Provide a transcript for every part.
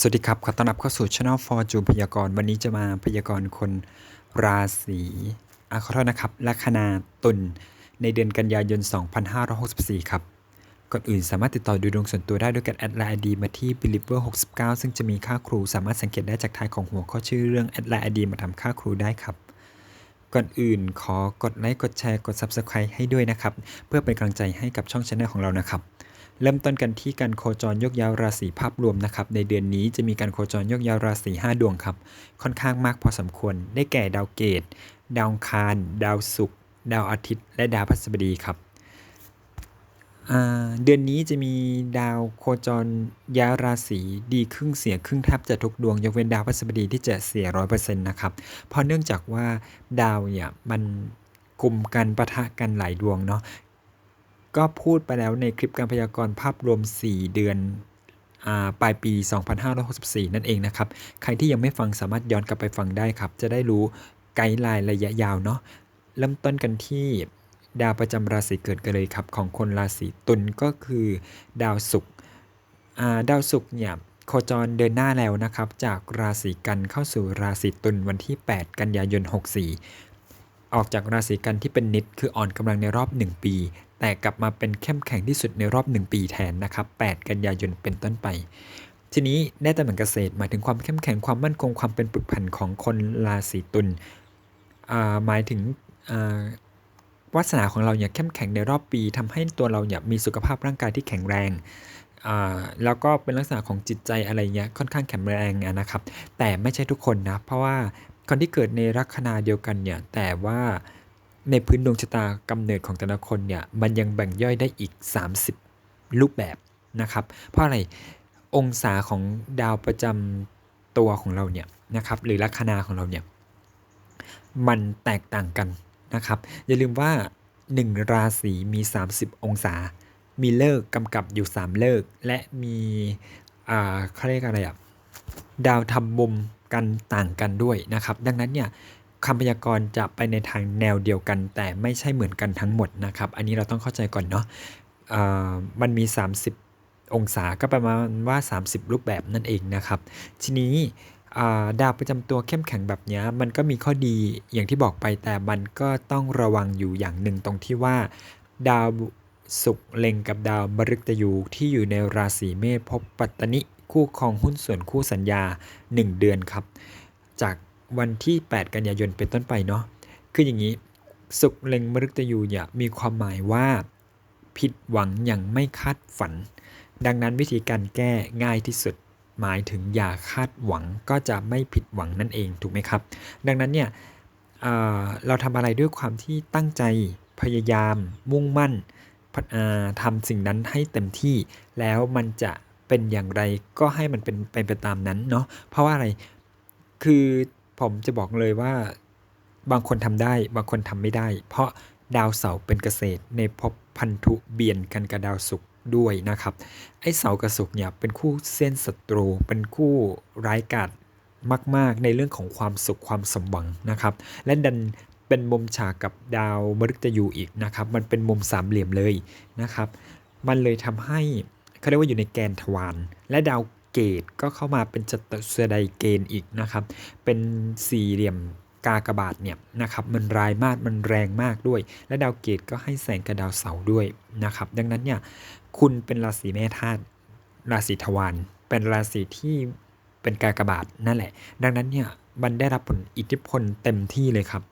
สวัสดีครับ ขอต้อนรับเข้าสู่ช่อง For จูพยากรณ์วันนี้จะมาพยากรณ์คนราศีอะขอโทษนะครับลัคนาตุลในเดือนกันยายน 2564 ครับ ก่อนอื่นสามารถติดต่อดูดวงส่วนตัวได้ด้วยการแอดไลน์ ID มาที่ believer 69 ซึ่งจะมีค่าครูสามารถสังเกตได้จากท้ายของหัวข้อชื่อเรื่องแอดไลน์ ID มาทำค่าครูได้ครับ ก่อนอื่นขอกดไลค์กดแชร์กด Subscribe ให้ด้วยนะครับ เพื่อเป็นกำลังใจให้กับช่องช anel ของเรานะครับ เริ่มต้นกันที่การโคจรยกย้ายราศีภาพรวมนะครับ ในเดือนนี้จะมีการโคจรยกย้ายราศี 5 ดวงครับ ค่อนข้างมากพอสมควร ได้แก่ดาวเกต ดาวคาร ดาวศุกร์ ดาวอาทิตย์ และดาวพฤหัสบดีครับ เดือนนี้จะมีดาวโคจรย้ายราศีดีครึ่งเสียครึ่งแทบจะทุกดวงยกเว้นดาวพฤหัสบดีที่จะเสียร้อยเปอร์เซ็นต์นะครับ เพราะเนื่องจากว่าดาวเนี่ยมันกลุ่มกันปะทะกันหลายดวงเนาะ ก็พูดไปแล้วในคลิปการพยากรณ์ภาพรวม 4 เดือนอปลายปี 2564 นั่นเองนะครับ ใครที่ยังไม่ฟังสามารถย้อนกลับไปฟังได้ครับ จะได้รู้ไกด์ไลน์ระยะยาวเนาะ เริ่มต้นกันที่ดาวประจำราศีเกิดกันเลยครับ ของคนราศีตุลก็คือดาวศุกร์ดาวศุกร์เนี่ยโคจรเดินหน้าแล้วนะครับ จากราศีกันเข้าสู่ราศีตุลวันที่ 8 กันยายน 64 ออกจากราศีกันที่เป็นนิดคืออ่อนกำลังในรอบ 1 ปี แต่กลับมาเป็นเข้มแข็งที่สุดในรอบ 1 ปีแทนนะครับ 8 กันยายนเป็นต้นไป ทีนี้ได้ตำแหน่งเกษตรหมายถึงความเข้มแข็งความมั่นคงความเป็นปึกผันของคนราศีตุลอ่าหมายถึงอ่าวาสนาของเราเนี่ยเข้มแข็งในรอบปีทำให้ตัวเราเนี่ยมีสุขภาพร่างกายที่แข็งแรงอ่าแล้วก็เป็นลักษณะของจิตใจอะไรเงี้ยค่อนข้างแข็งแรงนะครับ แต่ไม่ใช่ทุกคนนะ เพราะว่าคนที่เกิดในลัคนาเดียวกันเนี่ยแต่ว่า ในพื้นดวงชะตากำเนิดของแต่ละคนเนี่ยมันยังแบ่งย่อยได้อีก 30 รูปแบบนะครับ เพราะอะไรองศาของดาวประจำตัวของเราเนี่ยนะครับหรือลัคนาของเราเนี่ยมันแตกต่างกันนะครับ อย่าลืมว่า 1 ราศีมี 30 องศา มีเลิกกำกับอยู่ 3 เลิก และมีอ่าเขาเรียกอะไรอะดาวทำมุมกันต่างกันด้วยนะครับ ดังนั้นเนี่ย คำพยากรณ์จะไปในทางแนวเดียวกัน แต่ไม่ใช่เหมือนกันทั้งหมดนะครับ อันนี้เราต้องเข้าใจก่อนเนาะมันมี 30 องศาก็ประมาณว่า 30 รูปแบบนั่นเองนะครับ ทีนี้ดาวประจำตัวเข้มแข็งแบบนี้มันก็มีข้อดีอย่างที่บอกไปแต่มันก็ต้องระวังอยู่อย่างหนึ่งตรงที่ว่า ดาวศุกร์เล็งกับดาวมฤตยูที่อยู่ในราศีเมษพบปัตตนิคู่ครองหุ้นส่วนคู่สัญญา 1 เดือนครับ จาก วันที่ 8 กันยายนเป็นต้นไปเนาะคืออย่างนี้ศุกเล็งมฤตยูเนี่ยมีความหมายว่า ผิดหวังอย่างไม่คาดฝัน ดังนั้นวิธีการแก้ง่ายที่สุดหมายถึงอย่าคาดหวังก็จะไม่ผิดหวังนั่นเองถูกไหมครับ ดังนั้นเนี่ยเเราทำอะไรด้วยความที่ตั้งใจพยายาม มุ่งมั่นทำสิ่งนั้นให้เต็มที่ แล้วมันจะเป็นอย่างไรก็ให้มันเป็นเป็นไปตามนั้นเนาะเพราะว่าอะไรคือ ผมจะบอกเลยว่า บางคนทำได้ บางคนทำไม่ได้ เพราะดาวเสาร์เป็นเกษตรในภพพันธุเบียนกันกับดาวศุกร์ด้วยนะครับ ไอ้เสาร์กับศุกร์เนี่ยเป็นคู่เส้นศัตรู เป็นคู่ร้ายกาจมาก ๆ ในเรื่องของความสุขความสมหวังนะครับ และดันเป็นมุมฉากกับดาวมฤตยูอีกนะครับ มันเป็นมุมสามเหลี่ยมเลยนะครับ มันเลยทำให้เขาเรียกว่าอยู่ในแกนทวารและดาว เกตก็เข้ามาเป็นจัตุสไดเกณฑ์อีกนะครับ เป็นสี่เหลี่ยมกากบาทเนี่ยนะครับมันรายมากมันแรงมากด้วย และดาวเกตก็ให้แสงกับดาวเสาร์ด้วยนะครับ ดังนั้นเนี่ยคุณเป็นราศีแม่ธาตุราศีทวารเป็นราศีที่เป็นกากบาทนั่นแหละ ดังนั้นเนี่ยมันได้รับผลอิทธิพลเต็มที่เลยครับ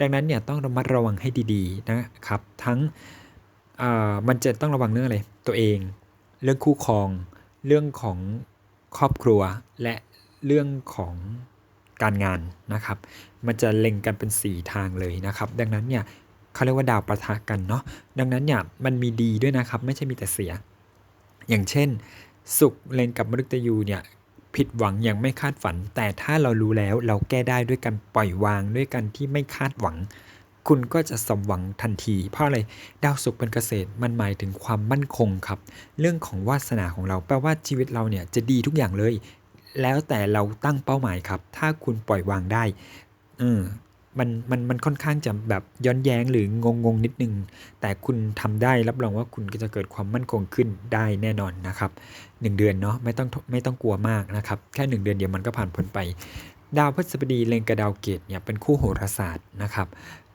ดังนั้นเนี่ยต้องระมัดระวังให้ดีๆนะครับ ทั้งอ่อมันจะต้องระวังเรื่องอะไรตัวเอง เรื่องคู่ครองเรื่องของ ครอบครัวและเรื่องของการงานนะครับ มันจะเล็งกันเป็น 4 ทางเลยนะครับ ดังนั้นเนี่ยเขาเรียกว่าดาวประทะกันเนาะดังนั้นเนี่ยมันมีดีด้วยนะครับ ไม่ใช่มีแต่เสีย อย่างเช่น สุขเล็งกับมฤตยูเนี่ยผิดหวังอย่างไม่คาดฝัน แต่ถ้าเรารู้แล้วเราแก้ได้ด้วยการปล่อยวางด้วยกันที่ไม่คาดหวัง คุณก็จะสมหวังทันที เพราะอะไรดาวศุกร์เป็นเกษตรมันหมายถึงความมั่นคงครับ เรื่องของวาสนาของเราแปลว่าชีวิตเราเนี่ยจะดีทุกอย่างเลย แล้วแต่เราตั้งเป้าหมายครับ ถ้าคุณปล่อยวางได้เออมันมันมันค่อนข้างจะแบบย้อนแย้งหรืองงงๆนิดนึง แต่คุณทำได้รับรองว่าคุณก็จะเกิดความมั่นคงขึ้นได้แน่นอนนะครับ 1 เดือนเนาะไม่ต้องไม่ต้องกลัวมากนะครับ แค่ 1 เดือนเดียวมันก็ผ่านพ้นไป ดาวพฤหัสบดีเล็งกับดาวเกตเนี่ยเป็นคู่โหราศาสตร์นะครับ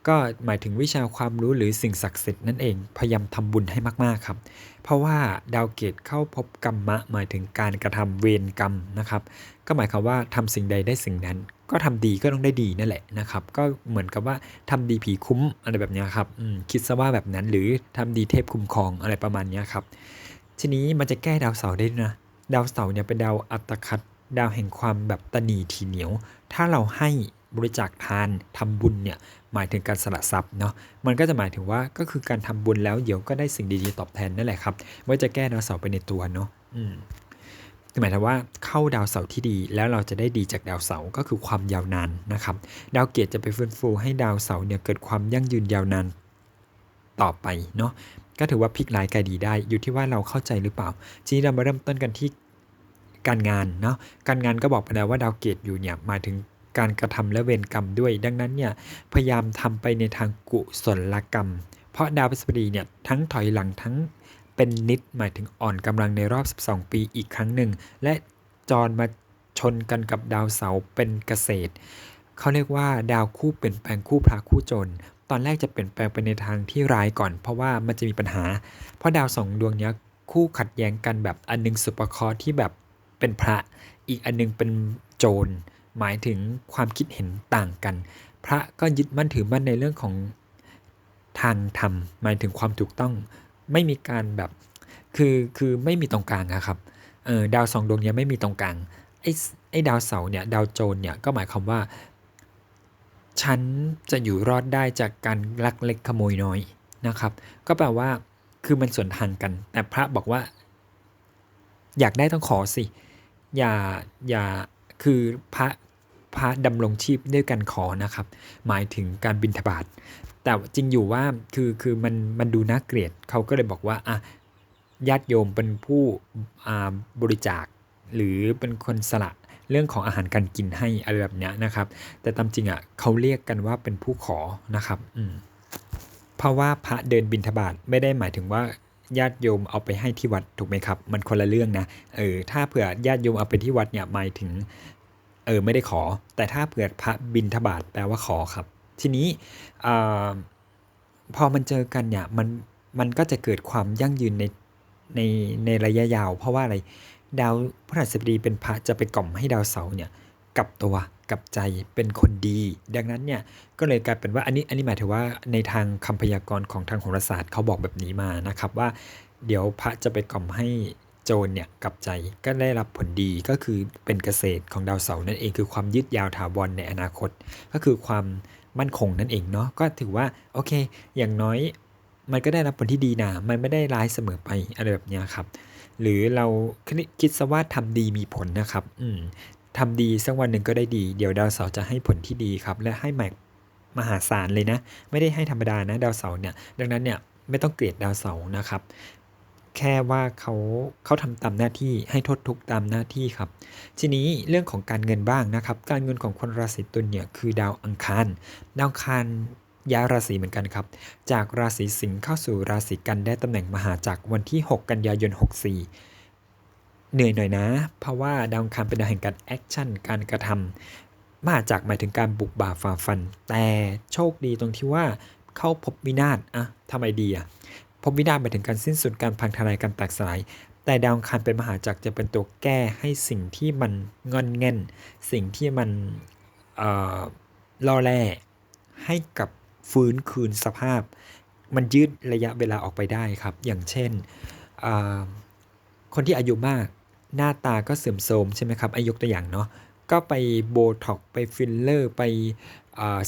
ก็หมายถึงวิชาความรู้หรือสิ่งศักดิ์สิทธิ์นั่นเอง พยายามทำบุญให้มากๆครับ เพราะว่าดาวเกตเข้าพบกรรมะ หมายถึงการกระทำเวรกรรมนะครับ ก็หมายความว่าทำสิ่งใดได้สิ่งนั้น ก็ทำดีก็ต้องได้ดีนั่นแหละนะครับ ก็เหมือนกับว่าทำดีผีคุ้มอะไรแบบนี้ครับคิดซะว่าแบบนั้นหรือทำดีเทพคุ้มครองอะไรประมาณนี้ครับ ทีนี้มันจะแก้ดาวเสาร์ได้ด้วยนะ ดาวเสาร์เนี่ยเป็นดาวอัตคัดดาวแห่งความแบบตนีทีเหนียว ถ้าเราให้บริจาคทานทำบุญเนี่ย หมายถึงการสละทรัพย์เนาะมันก็จะหมายถึงว่าก็คือการทำบุญแล้วเดี๋ยวก็ได้สิ่งดีๆตอบแทนนั่นแหละครับว่าจะแก้ดาวเสาร์ไปในตัวเนาะอืมหมายถึงว่าเข้าดาวเสาร์ที่ดีแล้วเราจะได้ดีจากดาวเสาร์ก็คือความยาวนานนะครับ ดาวเกตจะไปฟื้นฟูให้ดาวเสาร์เนี่ยเกิดความยั่งยืนยาวนานต่อไปเนาะก็ถือว่าพลิกลายกายดีได้อยู่ที่ว่าเราเข้าใจหรือเปล่า ทีนี้เรามาเริ่มต้นกันที่การงานเนาะการงานก็บอกไปแล้วว่าดาวเกตอยู่เนี่ยหมายถึง การกระทำและเวรกรรมด้วย ดังนั้นเนี่ยพยายามทำไปในทางกุศลกรรม เพราะดาวพฤหัสบดีเนี่ยทั้งถอยหลังทั้งเป็นนิดหมายถึงอ่อนกำลังในรอบ 12 ปีอีกครั้งหนึ่ง และจรมาชนกันกับดาวเสาร์เป็นเกษตรเขาเรียกว่าดาวคู่เปลี่ยนแปลงคู่พระคู่จนตอนแรกจะเปลี่ยนแปลงไปในทางที่ร้ายก่อน เพราะว่ามันจะมีปัญหา เพราะดาวสองดวงเนี้ยคู่ขัดแย้งกันแบบอันหนึงสุปคระห์ที่แบบเป็นพระ อีกอันหนึงเป็นโจร หมายถึงความคิดเห็นต่างกัน พระก็ยึดมั่นถือมั่นในเรื่องของทางธรรม หมายถึงความถูกต้องไม่มีการแบบ คือคือไม่มีตรงกลางอะครับเออดาวสองดวงเนี้ยไม่มีตรงกลางไอ้ไอ้ดาวเสาเนี่ยดาวโจรเนี่ยก็หมายความว่า ฉันจะอยู่รอดได้จากการลักเล็กขโมยน้อยนะครับ ก็แปลว่าคือมันส่วนทางกัน แต่พระบอกว่า อยากได้ต้องขอสิ อย่าอย่า คือพระพระดำรงชีพด้วยกันขอนะครับ หมายถึงการบิณฑบาตแต่จริงอยู่ว่าคือคือมันมันดูน่าเกลียดเขาก็เลยบอกว่าอะญาติโยมเป็นผู้บริจาค หรือเป็นคนสละเรื่องของอาหารการกินให้อะไรแบบเนี้ยนะครับ แต่ตามจริงอะเขาเรียกกันว่าเป็นผู้ขอนะครับอืมเพราะว่าพระเดินบิณฑบาตไม่ได้หมายถึงว่า ญาติโยมเอาไปให้ที่วัดถูกไหมครับ มันคนละเรื่องนะเออถ้าเผื่อญาติโยมเอาไปที่วัดเนี่ยหมายถึงเออไม่ได้ขอ แต่ถ้าเผื่อพระบิณฑบาตแปลว่าขอครับ ทีนี้อ่าพอมันเจอกันเนี่ยมันมันก็จะเกิดความยั่งยืนในในในระยะยาว เพราะว่าอะไรดาวพฤหัสบดีเป็นพระจะไปกล่อมให้ดาวเสาร์เนี่ย กับตัวกับใจเป็นคนดี ดังนั้นเนี่ยก็เลยกลายเป็นว่าอันนี้อันนี้หมายถึงว่าในทางคำพยากรณ์ของทางโหราศาสตร์เขาบอกแบบนี้มานะครับว่า เดี๋ยวพระจะไปกล่อมให้โจรเนี่ยกลับใจก็ได้รับผลดีก็คือเป็นเกษตรของดาวเสาร์นั่นเองคือความยืดยาวถาวรในอนาคต ก็คือความมั่นคงนั่นเองเนาะก็ถือว่าโอเค อย่างน้อยมันก็ได้รับผลที่ดีนะมันไม่ได้ร้ายเสมอไปอะไรแบบนี้ครับหรือเราคิดซะว่าทำดีมีผลนะครับ อืม ทำดีสักวันหนึ่งก็ได้ดี เดี๋ยวดาวเสาร์จะให้ผลที่ดีครับ และให้มามหาศาลเลยนะ ไม่ได้ให้ธรรมดานะดาวเสาร์เนี่ย ดังนั้นเนี่ยไม่ต้องเกลียดดาวเสาร์นะครับ แค่ว่าเขาเขาทำตามหน้าที่ให้โทษทุกตามหน้าที่ครับ ทีนี้เรื่องของการเงินบ้างนะครับ การเงินของคนราศีตุลเนี่ยคือดาวอังคาร ดาวอังคารย้ายราศีเหมือนกันครับ จากราศีสิงห์เข้าสู่ราศีกันได้ตำแหน่งมหาจากรวันที่ 6 กันยายน 64 เหนื่อยหน่อยนะ เพราะว่าดาวอังคารเป็นดาวแห่งการแอคชั่นการกระทำมาจากหมายถึงการบุกบ่าฝ่าฟัน แต่โชคดีตรงที่ว่าเข้าพบวินาศอะทำไมดีอะพบวินาศหมายถึงการสิ้นสุดการพังทลายการแตกสลายแต่ดาวอังคารเป็นมหาจักรจะเป็นตัวแก้ให้สิ่งที่มันงอนเง่น สิ่งที่มันเอ่อล่อแร่ให้กับฟื้นคืนสภาพ มันยืดระยะเวลาออกไปได้ครับ อย่างเช่นคนที่อายุมาก หน้าตาก็เสื่อมโทรมใช่ไหมครับอายุตัวอย่างเนาะก็ไปโบท็อกไปฟิลเลอร์ไป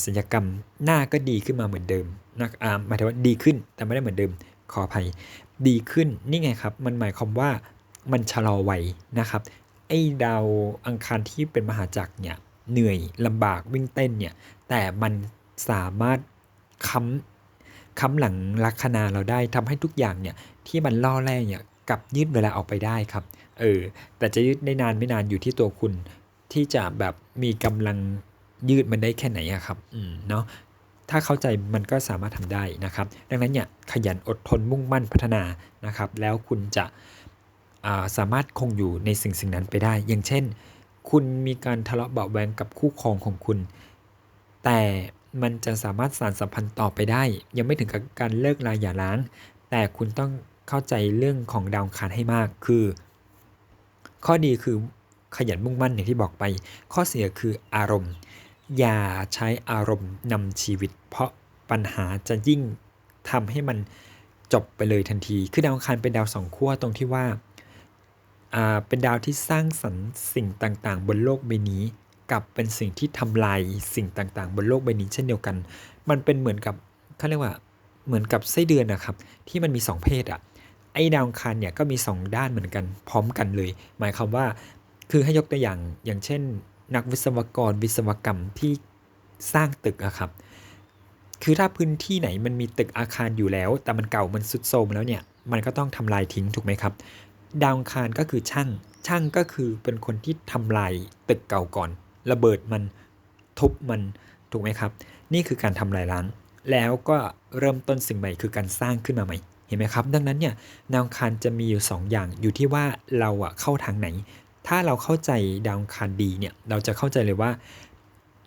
ศัลยกรรมหน้าก็ดีขึ้นมาเหมือนเดิมนะหมายถึงว่าดีขึ้นแต่ไม่ได้เหมือนเดิมขออภัยดีขึ้นนี่ไงครับ มันหมายความว่ามันชะลอวัยนะครับ ไอ้ดาวอังคารที่เป็นมหาจักรเนี่ยเหนื่อยลำบากวิ่งเต้นเนี่ยแต่มันสามารถค้ำค้ำหลังลัคนาเราได้ทำให้ทุกอย่างเนี่ยที่มันล่อแร่เนี่ยกลับยืดเวลาออกไปได้ครับ เออ แต่จะยืดได้นานไม่นานอยู่ที่ตัวคุณ ที่จะแบบมีกำลังยืดมันได้แค่ไหนอะครับ อืม เนาะถ้าเข้าใจมันก็สามารถทำได้นะครับ ดังนั้นเนี่ยขยันอดทนมุ่งมั่นพัฒนานะครับ แล้วคุณจะาสามารถคงอยู่ในสิ่งสิ่งนั้นไปได้ อย่างเช่น คุณมีการทะเลาะเบาะแวงกับคู่ครองของคุณ แต่มันจะสามารถสานสัมพันธ์ต่อไปได้ ยังไม่ถึงกับการเลิกลาอย่าร้าง แต่คุณต้องเข้าใจเรื่องของดาวคารให้มาก คือ ข้อดีคือขยันมุ่งมั่นอย่างที่บอกไป ข้อเสียคืออารมณ์ อย่าใช้อารมณ์นำชีวิต เพราะปัญหาจะยิ่งทำให้มันจบไปเลยทันที คือดาวอังคารเป็นดาวสองขั้วตรงที่ว่าอ่าเป็นดาวที่สร้างสรรค์สิ่งต่างๆ บนโลกใบนี้ กับเป็นสิ่งที่ทำลายสิ่งต่างๆ บนโลกใบนี้เช่นเดียวกัน มันเป็นเหมือนกับเขาเรียกว่าเหมือนกับไส้เดือนนะครับ ที่มันมีสองเพศอะ ไอ้ดาวอังคารเนี่ยก็มีสองด้านเหมือนกันพร้อมกันเลย หมายความว่าคือให้ยกตัวอย่างอย่างเช่น นักวิศวกรวิศวกรรมที่สร้างตึกอะครับ คือถ้าพื้นที่ไหนมันมีตึกอาคารอยู่แล้ว แต่มันเก่ามันสุดโทรมแล้วเนี่ยมันก็ต้องทำลายทิ้งถูกไหมครับ ดาวอังคารก็คือช่าง ช่างก็คือเป็นคนที่ทำลายตึกเก่าก่อน ระเบิดมันทุบมันถูกไหมครับ นี่คือการทำลายล้างแล้วก็เริ่มต้นสิ่งใหม่คือการสร้างขึ้นมาใหม่ เห็นไหมครับ ดังนั้นเนี่ยดาวอังคารจะมีอยู่2อย่างอยู่ที่ว่าเราอะเข้าทางไหน ถ้าเราเข้าใจดาวอังคารดีเนี่ยเราจะเข้าใจเลยว่า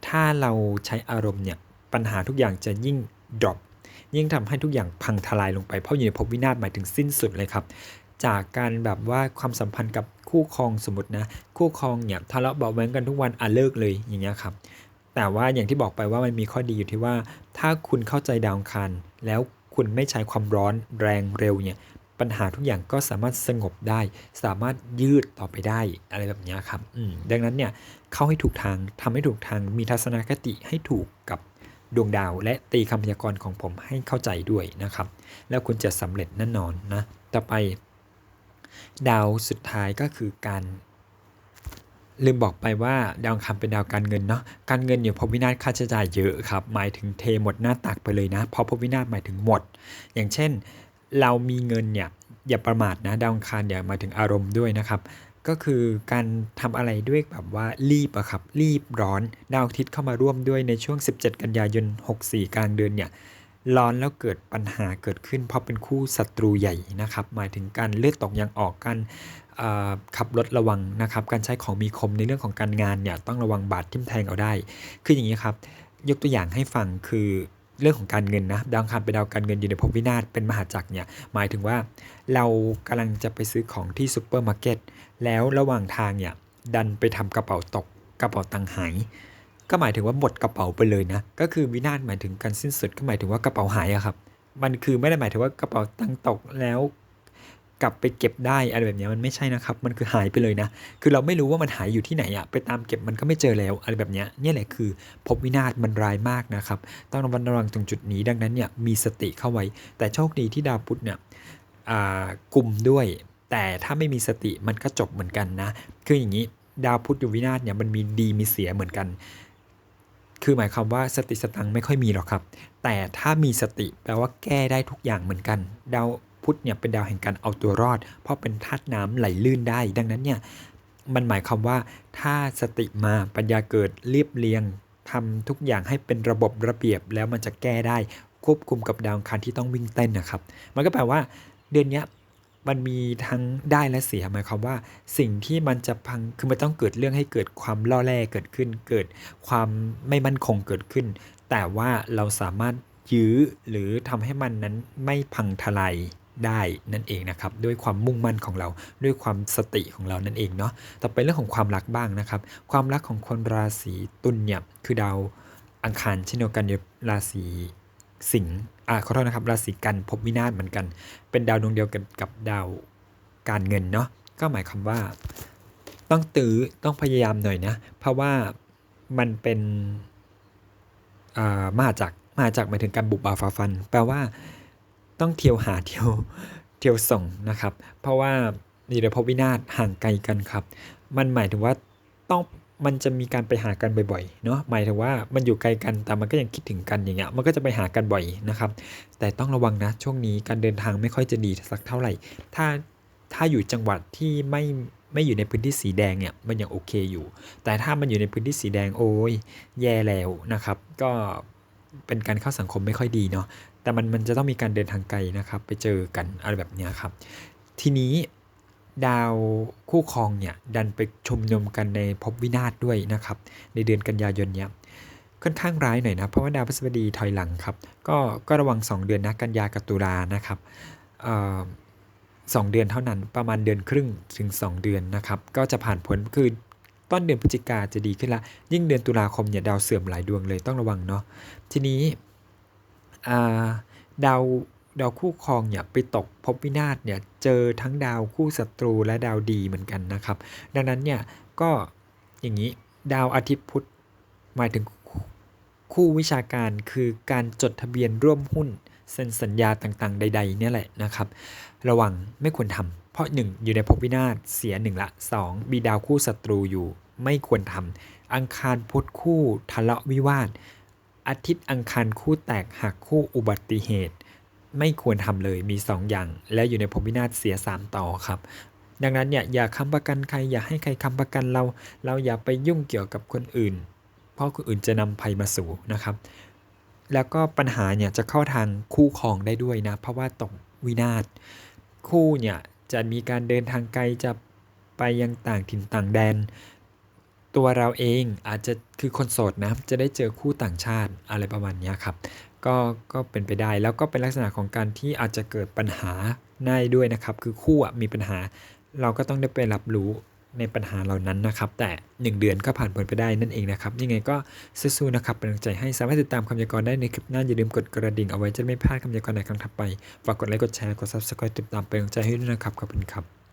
ถ้าเราใช้อารมณ์เนี่ยปัญหาทุกอย่างจะยิ่งดรอปยิ่งทำให้ทุกอย่างพังทลายลงไปเพราะอยู่ในภพวินาศหมายถึงสิ้นสุดเลยครับ จากการแบบว่าความสัมพันธ์กับคู่ครองสมมตินะ คู่ครองเนี่ยทะเลาะเบาะแว้งกันทุกวันอะเลิกเลยอย่างเงี้ยครับแต่ว่าอย่างที่บอกไปว่ามันมีข้อดีอยู่ที่ว่า ถ้าคุณเข้าใจดาวอังคารแล้ว คุณไม่ใช้ความร้อนแรงเร็วเนี่ยปัญหาทุกอย่างก็สามารถสงบได้ สามารถยืดต่อไปได้อะไรแบบเนี้ยครับดังนั้นเนี่ยเข้าให้ถูกทางทำให้ถูกทางมีทัศนคติให้ถูกกับดวงดาว และตีคำพยากรณ์ของผมให้เข้าใจด้วยนะครับ แล้วคุณจะสำเร็จแน่นอนนะ ต่อไป ดาวสุดท้ายก็คือการ ลืมบอกไปว่าดาวอังคารเป็นดาวการเงินเนาะการเงินเนี่ยพบวินาศค่าใช้จ่ายเยอะครับหมายถึงเทหมดหน้าตักไปเลยนะเพราะพบวินาศหมายถึงหมด อย่างเช่น เรามีเงินเนี่ยอย่าประมาทนะดาวอังคารเนี่ยหมายถึงอารมณ์ด้วยนะครับ ก็คือการทำอะไรด้วยแบบว่ารีบอะครับรีบร้อนดาวอาทิตย์เข้ามาร่วมด้วยในช่วง 17 กันยายน 64 กลางเดือนเนี่ยร้อนแล้วเกิดปัญหาเกิดขึ้น เพราะเป็นคู่ศัตรูใหญ่นะครับ หมายถึงการเลือดตกยางออกการเอ่อ ขับรถระวังนะครับ การใช้ของมีคมในเรื่องของการงานเนี่ยต้องระวังบาดทิ่มแทงเอาได้ คืออย่างนี้ครับ ยกตัวอย่างให้ฟังคือเรื่องของการเงินนะดาวอังคารเป็นดาวการเงินอยู่ในภพวินาศเป็นมหาจักรเนี่ยหมายถึงว่าเรากำลังจะไปซื้อของที่ซูเปอร์มาร์เก็ตแล้วระหว่างทางเนี่ยดันไปทำกระเป๋าตกกระเป๋าตังหาย ก็หมายถึงว่าหมดกระเป๋าไปเลยนะก็คือวินาศหมายถึงการสิ้นสุดก็หมายถึงว่ากระเป๋าหายอะครับมันคือไม่ได้หมายถึงว่ากระเป๋าตังตกแล้ว กลับไปเก็บได้อะไรแบบนี้มันไม่ใช่นะครับ มันคือหายไปเลยนะ คือเราไม่รู้ว่ามันหายอยู่ที่ไหนอะไปตามเก็บมันก็ไม่เจอแล้วอะไรแบบนี้นี่แหละคือ พบวินาศมันร้ายมากนะครับ ต้องระมัดระวังตรงจุดนี้ดังนั้นเนี่ยมีสติเข้าไว้ แต่โชคดีที่ดาวพุธเนี่ยกลุ่มด้วย แต่ถ้าไม่มีสติมันก็จบเหมือนกันนะ คืออย่างนี้ดาวพุธอยู่วินาศเนี่ยมันมีดีมีเสียเหมือนกัน คือหมายความว่าสติสตังไม่ค่อยมีหรอกครับ แต่ถ้ามีสติแปลว่าแก้ได้ทุกอย่างเหมือนกัน ดาว พุธเนี่ยเป็นดาวแห่งการเอาตัวรอด เพราะเป็นธาตุน้ำไหลลื่นได้ ดังนั้นเนี่ยมันหมายความว่าถ้าสติมาปัญญาเกิดเรียบเรียงทำทุกอย่างให้เป็นระบบระเบียบแล้วมันจะแก้ได้ควบคุมกับดาวอังคารที่ต้องวิ่งเต้นนะครับ มันก็แปลว่าเดือนนี้มันมีทั้งได้และเสียหมายความว่า สิ่งที่มันจะพังคือมันต้องเกิดเรื่องให้เกิดความล่อแร่เกิดขึ้น เกิดความไม่มั่นคงเกิดขึ้น แต่ว่าเราสามารถยื้อหรือทำให้มันนั้นไม่พังทลาย ได้นั่นเองนะครับด้วยความมุ่งมั่นของเราด้วยความสติของเรานั่นเองเนาะต่อไปเรื่องของความรักบ้างนะครับ ความรักของคนราศีตุลเนี่ยคือดาวอังคารเช่นเดียวกันในราศีสิงห์อ่าขอโทษนะครับ ราศีกันภพวินาศเหมือนกัน เป็นดาวดวงเดียวกันกับดาวการเงินเนาะก็หมายความว่า ต้องตื้อต้องพยายามหน่อยนะ เพราะว่ามันเป็นอ่ามาจักมาจักหมายถึงการบุกบ่าฝ่าฟัน แปลว่า ต้องเที่ยวหาเที่ยวเที่ยวส่งนะครับ เพราะว่านี่เดี๋ยวพบวินาศห่างไกลกันครับ มันหมายถึงว่าต้องมันจะมีการไปหากันบ่อยๆเนาะหมายถึงว่ามันอยู่ไกลกันแต่มันก็ยังคิดถึงกันอย่างเงี้ยมันก็จะไปหากันบ่อยนะครับ แต่ต้องระวังนะช่วงนี้การเดินทางไม่ค่อยจะดีสักเท่าไหร่ ถ้าถ้าอยู่จังหวัดที่ไม่ไม่อยู่ในพื้นที่สีแดงเนี่ยมันยังโอเคอยู่ แต่ถ้ามันอยู่ในพื้นที่สีแดงโอ้ยแย่แล้วนะครับ ก็เป็นการเข้าสังคมไม่ค่อยดีเนาะ แต่มันมันจะต้องมีการเดินทางไกลนะครับ ไปเจอกันอะไรแบบนี้ครับ ทีนี้ดาวคู่ครองเนี่ยดันไปชุมนุมกันในภพวินาศด้วยนะครับ ในเดือนกันยายนเนี่ยค่อนข้างร้ายหน่อยนะ เพราะว่าดาวพฤหัสบดีถอยหลังครับ ก็ก็ระวัง 2 เดือนนะกันยากับตุลานะครับสองเดือนเท่านั้นประมาณเดือนครึ่งถึง 2 เดือนนะครับ ก็จะผ่านพ้นคือต้นเดือนพฤศจิกาจะดีขึ้นละ ยิ่งเดือนตุลาคมเนี่ยดาวเสื่อมหลายดวงเลยต้องระวังเนาะทีนี้ ดาวดาวคู่ครองเนี่ยไปตกภพวินาศเนี่ยเจอทั้งดาวคู่ศัตรูและดาวดีเหมือนกันนะครับ ดังนั้นเนี่ยก็อย่างนี้ดาวอาทิตย์พุธหมายถึงคู่วิชาการคือการจดทะเบียนร่วมหุ้นเซ็นสัญญาต่างๆ ใด ๆ เนี่ยแหละนะครับ ระวังไม่ควรทำเพราะ 1 อยู่ในภพวินาศเสีย1ละ 2 มีดาวคู่ศัตรูอยู่ไม่ควรทำอังคารพุธคู่ทะเลาะวิวาท อาทิตย์อังคารคู่แตกหักคู่อุบัติเหตุ ไม่ควรทำเลยมี 2 อย่าง และอยู่ในภพวินาศเสีย 3 ต่อครับ ดังนั้นเนี่ยอย่าค้ำประกันใครอย่าให้ใครค้ำประกันเรา เราอย่าไปยุ่งเกี่ยวกับคนอื่น เพราะคนอื่นจะนำภัยมาสู่นะครับ แล้วก็ปัญหาเนี่ยจะเข้าทางคู่ครองได้ด้วยนะ เพราะว่าตกวินาศคู่เนี่ยจะมีการเดินทางไกลจะไปยังต่างถิ่นต่างแดน ตัวเราเองอาจจะคือคนโสดนะจะได้เจอคู่ต่างชาติอะไรประมาณนี้ครับก็ก็เป็นไปได้แล้วก็เป็นลักษณะของการที่อาจจะเกิดปัญหาได้ด้วยนะครับ คือคู่มีปัญหา เราก็ต้องได้ไปรับรู้ในปัญหาเหล่านั้นนะครับ แต่ 1 เดือนก็ผ่านพ้นไปได้นั่นเองนะครับยังไงก็สู้ๆนะครับเป็นกำลังใจให้สามารถติดตามคำยากรณ์ได้ในคลิปหน้าอย่าลืมกดกระดิ่งเอาไว้จะไม่พลาดคำยากรณ์ในครั้งถัดไปฝากกดไลค์กดแชร์กด subscribe ติดตามเป็นกำลังใจให้ด้วยนะครับขอบคุณครับ